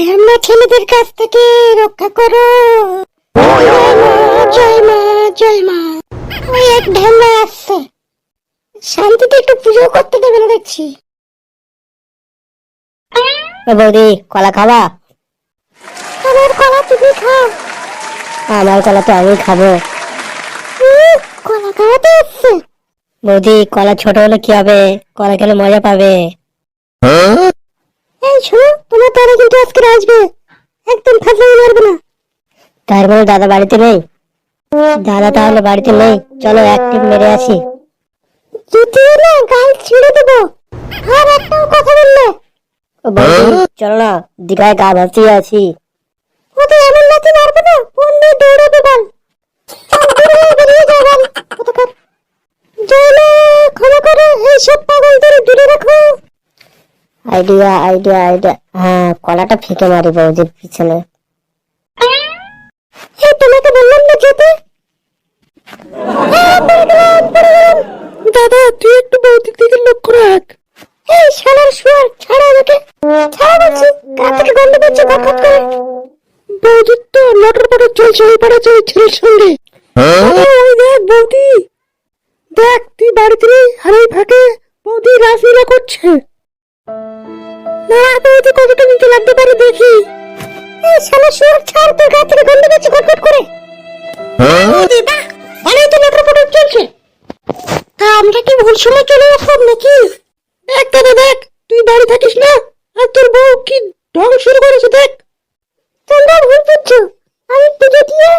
ঢ্যামনা ছেলেদের কাছ থেকে রক্ষা করো। জয় মা জয় মা ওই এক ঢ্যামনা আসছে। শান্তিতে একটু পুজো করতে দেবে দেখছি। বৌদি, কলা খাবা? আমার কলা তুমি খাও। আমার কলা তো আমি খাব। কলা খাওয়াতে আসছে বৌদি, কলা ছোট হলে কি হবে? কলা খেলে মজা পাবে। এই শোনো তোমার তারা কিন্তু আজকে আসবে। একদম ফাঁসলে মারবে না। তার মানে দাদা বাড়িতে নেই? দাদা তাহলে বাড়িতে নেই। চলো অ্যাক্টিভ মেরে আসি। যদি না গাল ছিঁড়ে দেবো। আর একটাও কথা বললে। চলো না দীঘায় গা ভাসিয়ে আছি ও তো এমন লাথি মারবে না ফোন নিয়ে দৌড়াবে বল। Idea idea idea. হ্যাঁ কলাটা ফেঁকে মারি বৌদির পিছনে। এই তোমাকে বললাম না যেতে হ্যাঁ। দাদা তুই একটু বৌদির দিকে লক্ষ্য রাখ। এই শালার শুয়ার ছাড়া আমাকে। ছাড়া বলছি গা থেকে গন্ধ করছে কটকট করে। বৌদির তো লটর পটর চলছে ওই পাড়ে চলে ছেলের সঙ্গে। ওই দেখ বৌদি। দেখ তুই বাড়িতে নেই আর ওই ফাঁকে বৌদি রাসলীলা করছে। কতটা নিচে লাগতে পারে দেখি। এই শালা শুয়ার ছাড় তোর গা থেকে গন্ধ করছে কটকট করে। বাহ ভালোই তো লটর পটর চলছে। তা আমরা কি ভুল সময় চলে আসলাম নাকি? দেখ দাদা দেখ তুই বাড়ি থাকিস না? আর তোর বউ কি ঢং শুরু করেছে দেখ। তোমরা ভুল বুঝছ। আমি পুজো দিয়ে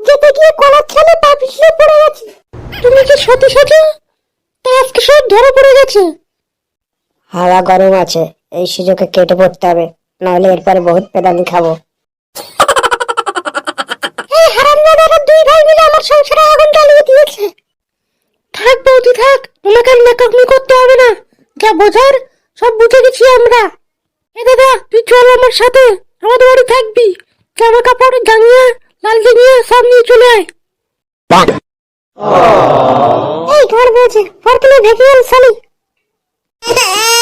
যেতে গিয়ে কলার ছালে পা পিছলে পড়ে গেছি। তুমি সত্যি সত্যি? তা আজকে সব ধরা পড়ে গেছে। হাওয়া গরম আছে। এই সুযোগে কেটে পড়তে হবে নাহলে এরপরে বহুত পেদানি খাব। আমরা সাথে বাড়ি থাকবি। জামা লাল সব নিয়ে চলে আয়।